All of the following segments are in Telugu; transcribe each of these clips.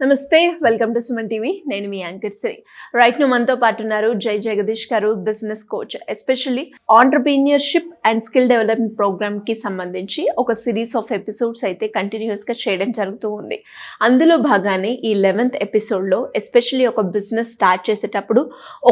నమస్తే వెల్కమ్ టు సుమన్ టీవీ. నేను మీ యాంకర్ సిరి. రైట్ను మనతో పాటు ఉన్నారు జై జగదీష్ గారు business coach. Especially entrepreneurship and skill development ప్రోగ్రామ్కి సంబంధించి ఒక సిరీస్ ఆఫ్ ఎపిసోడ్స్ అయితే కంటిన్యూస్గా చేయడం జరుగుతూ ఉంది. అందులో భాగానే ఈ లెవెన్త్ ఎపిసోడ్లో ఎస్పెషల్లీ ఒక బిజినెస్ స్టార్ట్ చేసేటప్పుడు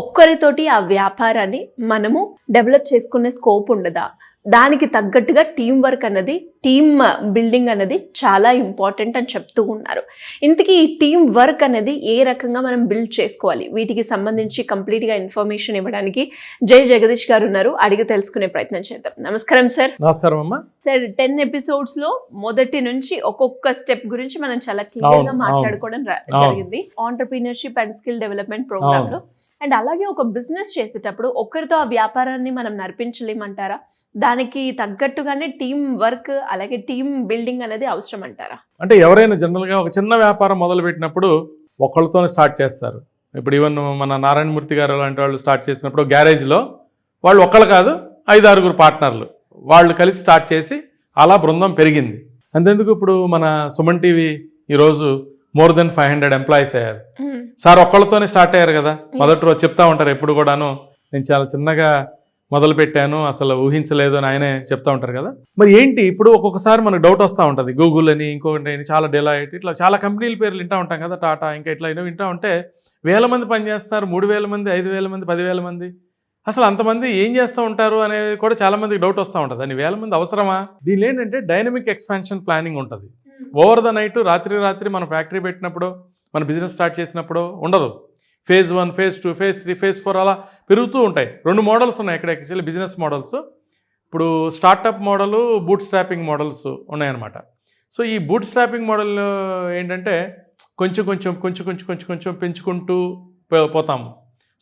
ఒక్కరితోటి ఆ వ్యాపారాన్ని మనము డెవలప్ చేసుకునే స్కోప్ ఉండదా? దానికి తగ్గట్టుగా టీం వర్క్ అన్నది టీమ్ బిల్డింగ్ అనేది చాలా ఇంపార్టెంట్ అని చెప్తూ ఉన్నారు. ఇంతకీ ఈ టీం వర్క్ అనేది ఏ రకంగా మనం బిల్డ్ చేసుకోవాలి? వీటికి సంబంధించి కంప్లీట్గా ఇన్ఫర్మేషన్ ఇవ్వడానికి జై జగదీష్ గారు ఉన్నారు. అడిగి తెలుసుకునే ప్రయత్నం చేద్దాం. నమస్కారం సార్ నమస్కారం అమ్మా. సార్ టెన్ ఎపిసోడ్స్లో మొదటి నుంచి ఒక్కొక్క స్టెప్ గురించి మనం చాలా క్లియర్గా మాట్లాడుకోవడం. జరిగింది. ఆంటర్ప్రీనర్షిప్ అండ్ స్కిల్ డెవలప్మెంట్ ప్రోగ్రామ్లో. అండ్ అలాగే ఒక బిజినెస్ చేసేటప్పుడు ఒక్కరితో ఆ వ్యాపారాన్ని మనం నడిపించలేమంటారా? దానికి తగ్గట్టుగానే టీం వర్క్ అలాగే టీం బిల్డింగ్ అనేది అవసరం అంటారా అంటే ఎవరైనా జనరల్గా ఒక చిన్న వ్యాపారం మొదలు పెట్టినప్పుడు ఒకళ్ళతోనే స్టార్ట్ చేస్తారు. ఇప్పుడు ఈవెన్ మన నారాయణమూర్తి గారు లాంటి వాళ్ళు స్టార్ట్ చేసినప్పుడు గ్యారేజ్లో వాళ్ళు ఒక్కళ్ళు కాదు ఐదు ఆరుగురు పార్ట్నర్లు. వాళ్ళు కలిసి స్టార్ట్ చేసి అలా బృందం పెరిగింది. అంతెందుకు ఇప్పుడు మన సుమన్ టీవీ ఈరోజు more than five hundred employees అయ్యారు. సార్ ఒక్కళ్ళతోనే స్టార్ట్ అయ్యారు కదా. మొదటి రోజు చెప్తా ఉంటారు ఎప్పుడు కూడాను. నేను చాలా చిన్నగా మొదలు పెట్టాను అసలు ఊహించలేదు అని ఆయనే చెప్తా ఉంటారు కదా. మరి ఏంటి? ఇప్పుడు ఒక్కొక్కసారి మనకు డౌట్ వస్తూ ఉంటుంది. గూగుల్ అని ఇంకొకటి అని చాలా డెలాయిట్ ఇట్లా చాలా కంపెనీల పేర్లు వింటూ ఉంటాం కదా టాటా ఇంకా ఇట్లా ఎన్నో వింటూ ఉంటే వేల మంది పనిచేస్తారు మూడు వేల మంది ఐదు వేల మంది పదివేల మంది. అసలు అంతమంది ఏం చేస్తూ ఉంటారు అనేది కూడా చాలా మందికి డౌట్ వస్తూ ఉంటుంది. అని వేల మంది అవసరమా? దీనిలో ఏంటంటే డైనమిక్ ఎక్స్పాన్షన్ ప్లానింగ్ ఉంటుంది. ఓవర్ ద నైట్ రాత్రి రాత్రి మన ఫ్యాక్టరీ పెట్టినప్పుడు మన బిజినెస్ స్టార్ట్ చేసినప్పుడు ఉండదు. Phase one phase two phase three phase four అలా పెరుగుతూ ఉంటాయి. రెండు మోడల్స్ ఉన్నాయి ఇక్కడ యాక్చువల్లీ బిజినెస్ మోడల్స్. ఇప్పుడు startup model bootstrapping models ఉన్నాయన్నమాట. సో ఈ బూట్ స్ట్రాపింగ్ మోడల్ ఏంటంటే కొంచెం కొంచెం కొంచెం కొంచెం కొంచెం కొంచెం పెంచుకుంటూ పోతాము.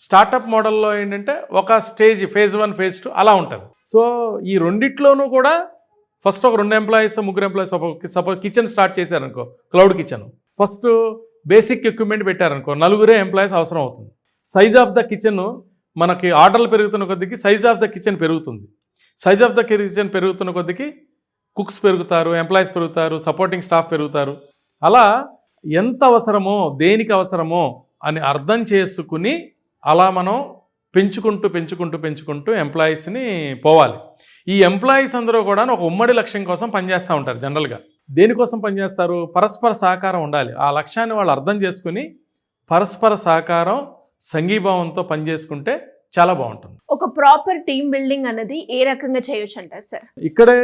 స్టార్టప్ మోడల్లో ఏంటంటే ఒక stage phase one phase two అలా ఉంటుంది. సో ఈ రెండిట్లోనూ కూడా ఫస్ట్ ఒక రెండు ఎంప్లాయీస్ ముగ్గురు employees suppose kitchen start చేశారనుకో cloud kitchen. First basic equipment పెట్టారనుకో నలుగురే ఎంప్లాయీస్ అవసరం అవుతుంది. సైజ్ ఆఫ్ ద కిచెన్ మనకి ఆర్డర్లు పెరుగుతున్న కొద్దికి సైజ్ ఆఫ్ ద కిచెన్ పెరుగుతుంది. సైజ్ ఆఫ్ ద కిచెన్ పెరుగుతున్న కొద్దికి కుక్స్ పెరుగుతారు ఎంప్లాయీస్ పెరుగుతారు సపోర్టింగ్ స్టాఫ్ పెరుగుతారు. అలా ఎంత అవసరమో దేనికి అవసరమో అని అర్థం చేసుకుని అలా మనం పెంచుకుంటూ పెంచుకుంటూ పెంచుకుంటూ ఎంప్లాయీస్ని పోవాలి. ఈ ఎంప్లాయీస్ అందరూ కూడా ఒక ఉమ్మడి లక్ష్యం కోసం పనిచేస్తూ ఉంటారు జనరల్గా. దేనికోసం పనిచేస్తారు? పరస్పర సహకారం ఉండాలి. ఆ లక్ష్యాన్ని వాళ్ళు అర్థం చేసుకుని పరస్పర సహకారం సంఘీభావంతో పనిచేసుకుంటే చాలా బాగుంటుంది. ఒక ప్రాపర్ టీం బిల్డింగ్ అనేది ఏ రకంగా చేయొచ్చు అంటారు సార్? ఇక్కడే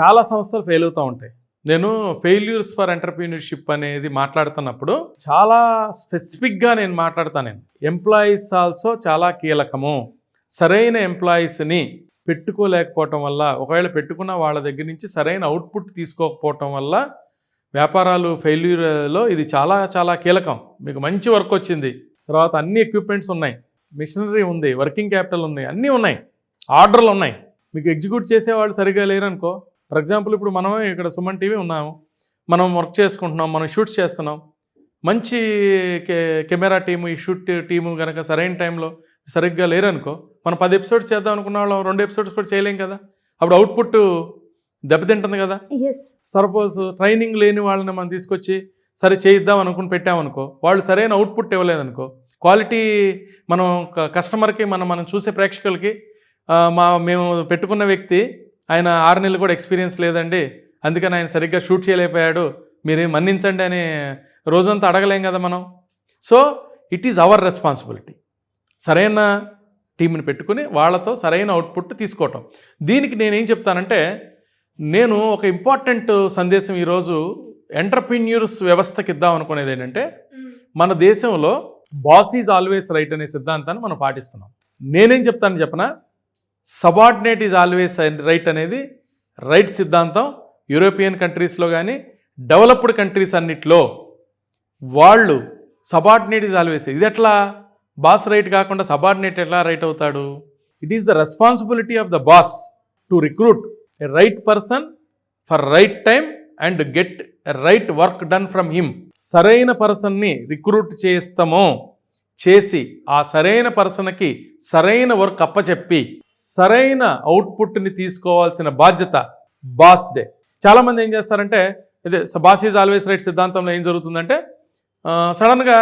చాలా సంస్థలు ఫెయిల్ అవుతూ ఉంటాయి. నేను ఫెయిల్యూర్స్ ఫర్ ఎంటర్ప్రీనర్షిప్ అనేది మాట్లాడుతున్నప్పుడు చాలా స్పెసిఫిక్గా నేను మాట్లాడతాను నేను. ఎంప్లాయీస్ ఆల్సో చాలా కీలకము. సరైన ఎంప్లాయీస్ని పెట్టుకోలేకపోవటం వల్ల ఒకవేళ పెట్టుకున్న వాళ్ళ దగ్గర నుంచి సరైన అవుట్పుట్ తీసుకోకపోవటం వల్ల వ్యాపారాలు ఫెయిల్యూర్లో ఇది చాలా చాలా కీలకం. మీకు మంచి వర్క్ వచ్చింది. తర్వాత అన్ని ఎక్విప్మెంట్స్ ఉన్నాయి. మిషనరీ ఉంది వర్కింగ్ క్యాపిటల్ ఉన్నాయి అన్నీ ఉన్నాయి. ఆర్డర్లు ఉన్నాయి. మీకు ఎగ్జిక్యూట్ చేసేవాళ్ళు సరిగా లేరనుకో ఫర్ ఎగ్జాంపుల్ ఇప్పుడు మనమే ఇక్కడ సుమన్ టీవీ ఉన్నాము. మనం వర్క్ చేసుకుంటున్నాం మనం షూట్స్ చేస్తున్నాం. మంచి కె కెమెరా టీము ఈ షూట్ టీము కనుక సరైన టైంలో సరిగ్గా లేరనుకో మనం పది ఎపిసోడ్స్ చేద్దాం అనుకున్న వాళ్ళం రెండు ఎపిసోడ్స్ కూడా చేయలేం కదా. అప్పుడు అవుట్పుట్ దెబ్బతింటుంది కదా. సపోజ్ ట్రైనింగ్ లేని వాళ్ళని మనం తీసుకొచ్చి సరే చేయిద్దాం అనుకుని పెట్టామనుకో వాళ్ళు సరైన అవుట్పుట్ ఇవ్వలేదనుకో క్వాలిటీ మనం కస్టమర్కి మనం మనం చూసే ప్రేక్షకులకి మా మేము పెట్టుకున్న వ్యక్తి ఆయన ఆరు నెలలు కూడా ఎక్స్పీరియన్స్ లేదండి. అందుకని ఆయన సరిగ్గా షూట్ చేయలేకపోయాడు. మీరు మన్నించండి అని రోజంతా అడగలేం కదా మనం. So it is our responsibility సరైన టీంని పెట్టుకుని వాళ్ళతో సరైన అవుట్పుట్ తీసుకోవటం. దీనికి నేనేం చెప్తానంటే నేను ఒక ఇంపార్టెంట్ సందేశం ఈరోజు ఎంటర్ప్రీన్యూర్స్ వ్యవస్థకి ఇద్దాం అనుకునేది ఏంటంటే మన దేశంలో బాస్ ఈజ్ ఆల్వేస్ రైట్ అనే సిద్ధాంతాన్ని మనం పాటిస్తున్నాం. నేనేం చెప్తాను చెప్పనా? సబార్డినేట్ ఈజ్ ఆల్వేస్ రైట్ అనేది రైట్ సిద్ధాంతం. యూరోపియన్ కంట్రీస్లో కానీ డెవలప్డ్ కంట్రీస్ అన్నిట్లో వాళ్ళు సబార్డినేట్ ఈజ్ ఆల్వేస్. ఇది ఎట్లా? బాస్ రైట్ కాకుండా సబార్డినేట్ ఎలా రైట్ అవుతాడు? It is the responsibility of the boss to recruit a right person for right time and get right work done from him సరైన పర్సన్ని రిక్రూట్ చేస్తామో. చేసి ఆ సరైన పర్సన్కి సరైన వర్క్ అప్పచెప్పి సరైన అవుట్పుట్ని తీసుకోవాల్సిన బాధ్యత బాస్ దే. చాలామంది ఏం చేస్తారంటే ఇదే బాస్ ఈజ్ ఆల్వేస్ రైట్ సిద్ధాంతంలో ఏం జరుగుతుందంటే సడన్గా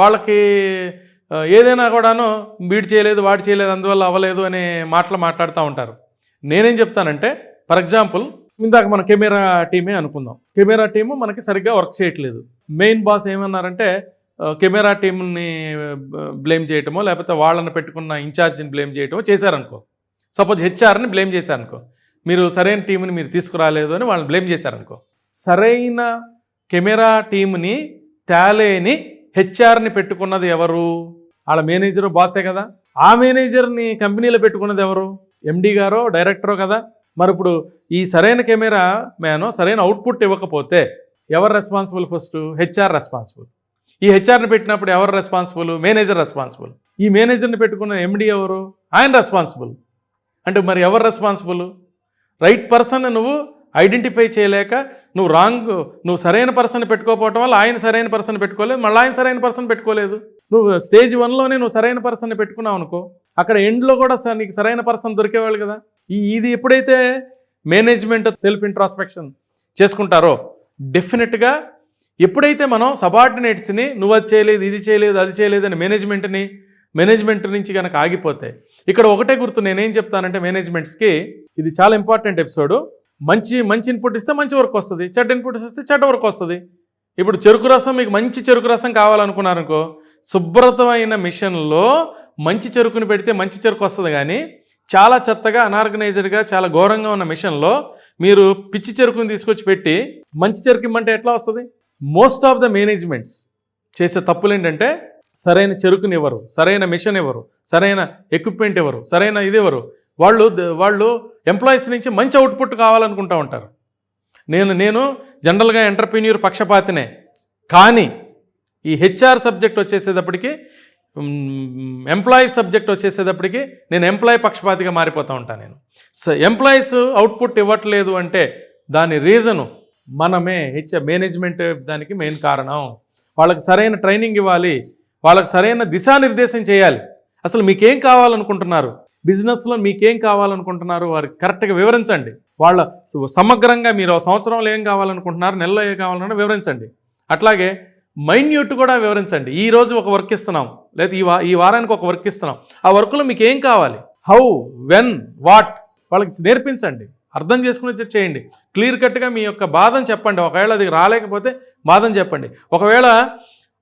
వాళ్ళకి ఏదైనా కూడాను వీడు చేయలేదు వాడు చేయలేదు అందువల్ల అవ్వలేదు అనే మాటలు మాట్లాడుతూ ఉంటారు. నేనేం చెప్తానంటే ఫర్ ఎగ్జాంపుల్ ఇందాక మన కెమెరా టీమే అనుకుందాం. కెమెరా టీము మనకి సరిగ్గా వర్క్ చేయట్లేదు. మెయిన్ బాస్ ఏమన్నారంటే కెమెరా టీంని బ్లేమ్ చేయటమో లేకపోతే వాళ్ళని పెట్టుకున్న ఇన్ఛార్జిని బ్లేమ్ చేయటమో చేశారనుకో. సపోజ్ హెచ్ఆర్ని బ్లేమ్ చేశారనుకో. మీరు సరైన టీంని మీరు తీసుకురాలేదు అని వాళ్ళని బ్లేమ్ చేశారనుకో. సరైన కెమెరా టీంని తేలేని హెచ్ఆర్ని పెట్టుకున్నది ఎవరు? వాళ్ళ మేనేజరు బాసే కదా? ఆ మేనేజర్ని కంపెనీలో పెట్టుకున్నది ఎవరు? ఎండి గారో డైరెక్టరో కదా? మరి ఇప్పుడు ఈ సరైన కెమెరా మ్యాను సరైన అవుట్పుట్ ఇవ్వకపోతే ఎవరు రెస్పాన్సిబుల్ ఫస్ట్? HR responsible. ఈ హెచ్ఆర్ని పెట్టినప్పుడు ఎవరు రెస్పాన్సిబుల్? Manager responsible. ఈ మేనేజర్ని పెట్టుకున్న ఎండి ఎవరు? ఆయన రెస్పాన్సిబుల్. అంటే మరి ఎవరు రెస్పాన్సిబుల్? రైట్ పర్సన్ నువ్వు ఐడెంటిఫై చేయలేక నువ్వు రాంగ్ నువ్వు సరైన పర్సన్ పెట్టుకోకపోవటం వల్ల ఆయన సరైన పర్సన్ పెట్టుకోలేదు మళ్ళీ ఆయన సరైన పర్సన్ పెట్టుకోలేదు. నువ్వు స్టేజ్ వన్లోనే నువ్వు సరైన పర్సన్ని పెట్టుకున్నావు అనుకో అక్కడ ఎండ్లో కూడా నీకు సరైన పర్సన్ దొరికేవాళ్ళు కదా. ఈ ఇది ఎప్పుడైతే మేనేజ్మెంట్ సెల్ఫ్ ఇంట్రాస్పెక్షన్ చేసుకుంటారో డెఫినెట్గా ఎప్పుడైతే మనం సబార్డినేట్స్ని నువ్వు అది చేయలేదు ఇది చేయలేదు అది చేయలేదు అని మేనేజ్మెంట్ని మేనేజ్మెంట్ నుంచి కనుక ఆగిపోతే ఇక్కడ ఒకటే గుర్తు నేనేం చెప్తానంటే మేనేజ్మెంట్స్కి ఇది చాలా ఇంపార్టెంట్ ఎపిసోడ్. మంచి మంచి ఇన్పుట్ ఇస్తే మంచి వర్క్ వస్తుంది చెడ్డ ఇన్పుట్ ఇస్తే చెడ్డ వర్క్ వస్తుంది. ఇప్పుడు చెరుకు రసం మీకు మంచి చెరుకు రసం కావాలనుకున్నారనుకో శుభ్రతమైన మిషన్లో మంచి చెరుకుని పెడితే మంచి చెరుకు వస్తుంది కానీ చాలా చెత్తగా అనార్గనైజ్డ్గా చాలా ఘోరంగా ఉన్న మిషన్లో మీరు పిచ్చి చెరుకుని తీసుకొచ్చి పెట్టి మంచి చెరుకు ఇమ్మంటే ఎట్లా వస్తుంది? మోస్ట్ ఆఫ్ ద మేనేజ్మెంట్స్ చేసే తప్పులు ఏంటంటే సరైన చెరుకుని ఇవ్వరు సరైన మిషన్ ఇవ్వరు సరైన ఎక్విప్మెంట్ ఇవ్వరు సరైన ఇది ఇవ్వరు. వాళ్ళు వాళ్ళు ఎంప్లాయీస్ నుంచి మంచి అవుట్పుట్ కావాలనుకుంటూ ఉంటారు. నేను నేను జనరల్గా ఎంటర్ప్రీన్యూర్ పక్షపాతినే. కానీ ఈ హెచ్ఆర్ సబ్జెక్ట్ వచ్చేసేటప్పటికి ఎంప్లాయీ సబ్జెక్ట్ వచ్చేసేటప్పటికి నేను ఎంప్లాయీ పక్షపాతిగా మారిపోతూ ఉంటాను నేను. సో ఎంప్లాయీస్ అవుట్పుట్ ఇవ్వట్లేదు అంటే దాని రీజను మనమే హెచ్ మేనేజ్మెంట్ దానికి మెయిన్ కారణం. వాళ్ళకి సరైన ట్రైనింగ్ ఇవ్వాలి వాళ్ళకి సరైన దిశానిర్దేశం చేయాలి. అసలు మీకేం కావాలనుకుంటున్నారు? బిజినెస్లో మీకేం కావాలనుకుంటున్నారు? వారికి కరెక్ట్గా వివరించండి. వాళ్ళ సమగ్రంగా మీరు సంవత్సరంలో ఏం కావాలనుకుంటున్నారు? నెలలో ఏం కావాలన్నా వివరించండి. అట్లాగే మైన్యూట్ కూడా వివరించండి. ఈ రోజు ఒక వర్క్ ఇస్తున్నాం. లేదా ఈ వా ఈ వారానికి ఒక వర్క్ ఇస్తున్నాం. ఆ వర్క్లో మీకు ఏం కావాలి? How when what? వాళ్ళకి నేర్పించండి. అర్థం చేసుకునే చేయండి. క్లియర్ కట్గా మీ యొక్క బాధను చెప్పండి. ఒకవేళ అది రాలేకపోతే బాధను చెప్పండి. ఒకవేళ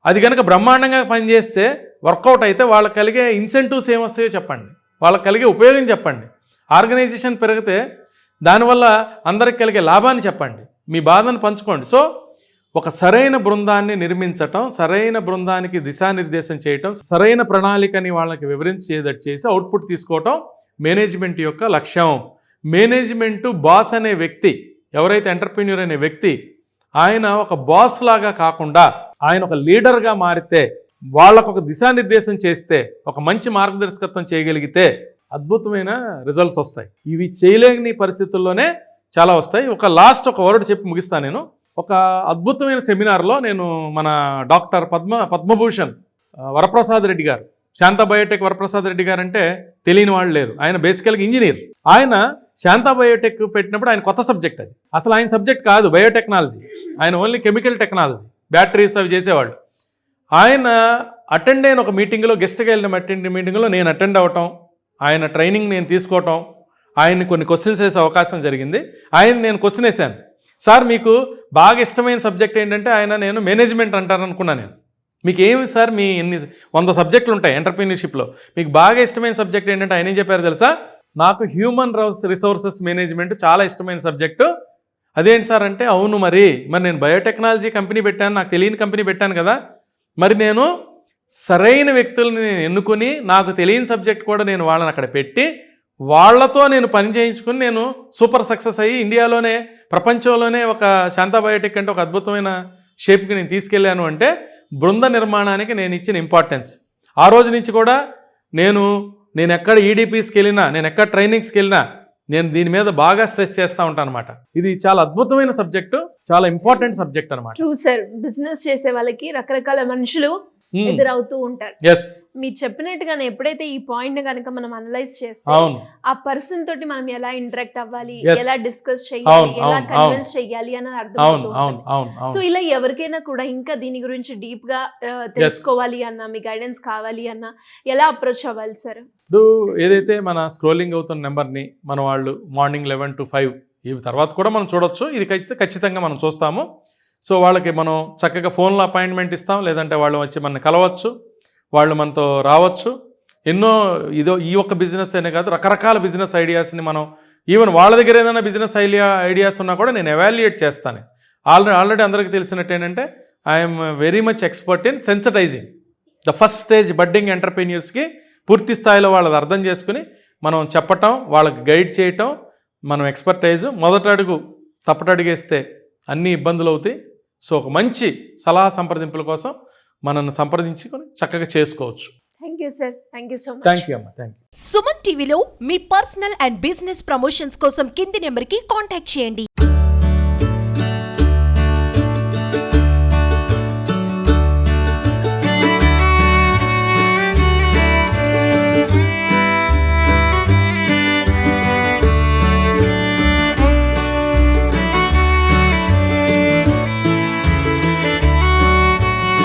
అది కనుక బ్రహ్మాండంగా పనిచేస్తే వర్కౌట్ అయితే వాళ్ళకి కలిగే ఇన్సెంటివ్స్ ఏమొస్తాయో చెప్పండి. వాళ్ళకి కలిగే ఉపయోగం చెప్పండి. ఆర్గనైజేషన్ పెరిగితే దానివల్ల అందరికి కలిగే లాభాన్ని చెప్పండి. మీ బాధను పంచుకోండి. సో ఒక సరైన బృందాన్ని నిర్మించటం సరైన బృందానికి దిశానిర్దేశం చేయటం సరైన ప్రణాళికని వాళ్ళకి వివరించేదట్టు చేసి అవుట్పుట్ తీసుకోవటం మేనేజ్మెంట్ యొక్క లక్ష్యం. మేనేజ్మెంటు బాస్ అనే వ్యక్తి ఎవరైతే ఎంటర్ప్రీన్యూర్ అనే వ్యక్తి ఆయన ఒక బాస్ లాగా కాకుండా ఆయన ఒక లీడర్గా మారితే వాళ్ళకు ఒక దిశానిర్దేశం చేస్తే ఒక మంచి మార్గదర్శకత్వం చేయగలిగితే అద్భుతమైన రిజల్ట్స్ వస్తాయి. ఇవి చేయలేని పరిస్థితుల్లోనే చాలా వస్తాయి. ఒక లాస్ట్ ఒక వర్డ్ చెప్పి ముగిస్తాను నేను. ఒక అద్భుతమైన సెమినార్లో నేను మన డాక్టర్ పద్మ పద్మభూషణ్ వరప్రసాద్ రెడ్డి గారు. శాంతా బయోటెక్ వరప్రసాద్ రెడ్డి గారు అంటే తెలియని వాళ్ళు లేరు. ఆయన బేసికల్గా ఇంజనీర్. ఆయన శాంతా బయోటెక్ పెట్టినప్పుడు ఆయన కొత్త సబ్జెక్ట్ అది. అసలు ఆయన సబ్జెక్ట్ కాదు బయోటెక్నాలజీ ఆయన ఓన్లీ కెమికల్ టెక్నాలజీ బ్యాటరీస్ అవి చేసేవాళ్ళు. ఆయన అటెండ్ అయిన ఒక మీటింగ్లో గెస్ట్గా వెళ్ళిన అటెండ్ మీటింగ్లో నేను అటెండ్ అవ్వటం ఆయన ట్రైనింగ్ నేను తీసుకోవటం ఆయన్ని కొన్ని క్వశ్చన్స్ వేసే అవకాశం జరిగింది. ఆయన నేను క్వశ్చన్ వేశాను. సార్ మీకు బాగా ఇష్టమైన సబ్జెక్ట్ ఏంటంటే ఆయన నేను మేనేజ్మెంట్ అంటాను అనుకున్నాను నేను. మీకు ఏమి సార్ మీ ఎన్ని వంద సబ్జెక్టులు ఉంటాయి ఎంటర్ప్రీనర్షిప్లో మీకు బాగా ఇష్టమైన సబ్జెక్ట్ ఏంటంటే ఆయన ఏం చెప్పారు తెలుసా? నాకు హ్యూమన్ రిసోర్సెస్ మేనేజ్మెంట్ చాలా ఇష్టమైన సబ్జెక్టు. అదేంటి సార్ అంటే అవును మరి. మరి నేను బయోటెక్నాలజీ కంపెనీ పెట్టాను నాకు తెలియని కంపెనీ పెట్టాను కదా. మరి నేను సరైన వ్యక్తుల్ని నేను ఎన్నుకొని నాకు తెలియని సబ్జెక్ట్ కూడా నేను వాళ్ళని అక్కడ పెట్టి వాళ్ళతో నేను పని చేయించుకుని నేను సూపర్ సక్సెస్ అయ్యి ఇండియాలోనే ప్రపంచంలోనే ఒక శాంతాబయోటిక్ అంటే ఒక అద్భుతమైన షేప్కి నేను తీసుకెళ్ళాను అంటే బృంద నిర్మాణానికి నేను ఇచ్చిన ఇంపార్టెన్స్ ఆ రోజు నుంచి కూడా నేను నేను ఎక్కడ ఈడీపీస్కి వెళ్ళినా నేను ఎక్కడ ట్రైనింగ్స్కి వెళ్ళినా నేను దీని మీద బాగా స్ట్రెస్ చేస్తూ ఉంటాను అనమాట ఇది చాలా అద్భుతమైన సబ్జెక్టు చాలా ఇంపార్టెంట్ సబ్జెక్ట్ అనమాట ట్రూ సార్ బిజినెస్ చేసే వాళ్ళకి రకరకాల మనుషులు ఎదురవుతూ ఉంటారు. మీరు చెప్పినట్టుగానే ఎప్పుడైతే ఈ పాయింట్ కనుక మనం అనలైజ్ చేస్తే ఆ పర్సన్ తోటి మనం ఎలా ఇంటరాక్ట్ అవ్వాలి. ఎలా డిస్కస్ చేయాలి ఎలా కన్విన్స్ చేయాలి అని. అవును సో ఇలా ఎవరికైనా కూడా ఇంకా దీని గురించి డీప్గా తెలుసుకోవాలి అన్న మీ గైడెన్స్ కావాలి అన్న ఎలా అప్రోచ్ అవ్వాలి సార్ ఇప్పుడు ఏదైతే మన స్క్రోలింగ్ అవుతున్న నెంబర్ని మన వాళ్ళు మార్నింగ్ లెవెన్ టు ఫైవ్ ఈ తర్వాత కూడా మనం చూడొచ్చు. ఇది ఖచ్చిత- ఖచ్చితంగా మనం చూస్తాము. సో వాళ్ళకి మనం చక్కగా ఫోన్లో అపాయింట్మెంట్ ఇస్తాం లేదంటే వాళ్ళు వచ్చి మన కలవచ్చు వాళ్ళు మనతో రావచ్చు. ఎన్నో ఇదో ఈ ఒక్క బిజినెస్ అనే కాదు రకరకాల బిజినెస్ ఐడియాస్ని మనం ఈవెన్ వాళ్ళ దగ్గర ఏదైనా బిజినెస్ ఐడియా ఐడియాస్ ఉన్నా కూడా నేను ఎవాల్యుయేట్ చేస్తాను. ఆల్రెడీ ఆల్రెడీ అందరికీ తెలిసినట్టు ఏంటంటే I'm very much expert in sensitizing the first stage budding ఎంటర్ప్రీనియర్స్కి పూర్తి స్థాయిలో వాళ్ళది అర్థం చేసుకుని మనం చెప్పటం వాళ్ళకి గైడ్ చేయటం మనం ఎక్స్పర్టైజ్ మొదట అడుగు తప్పటడుగేస్తే అన్ని ఇబ్బందులు అవుతాయి. సో ఒక మంచి సలహా సంప్రదింపుల కోసం మనల్ని సంప్రదించుకొని చక్కగా చేసుకోవచ్చు. Thank you sir thank you so much thank you అమ్మ. థ్యాంక్ యూ సుమన్ టీవీలో మీ పర్సనల్ అండ్ బిజినెస్ ప్రమోషన్స్ కోసం కింది నెంబర్కి కాంటాక్ట్ చేయండి.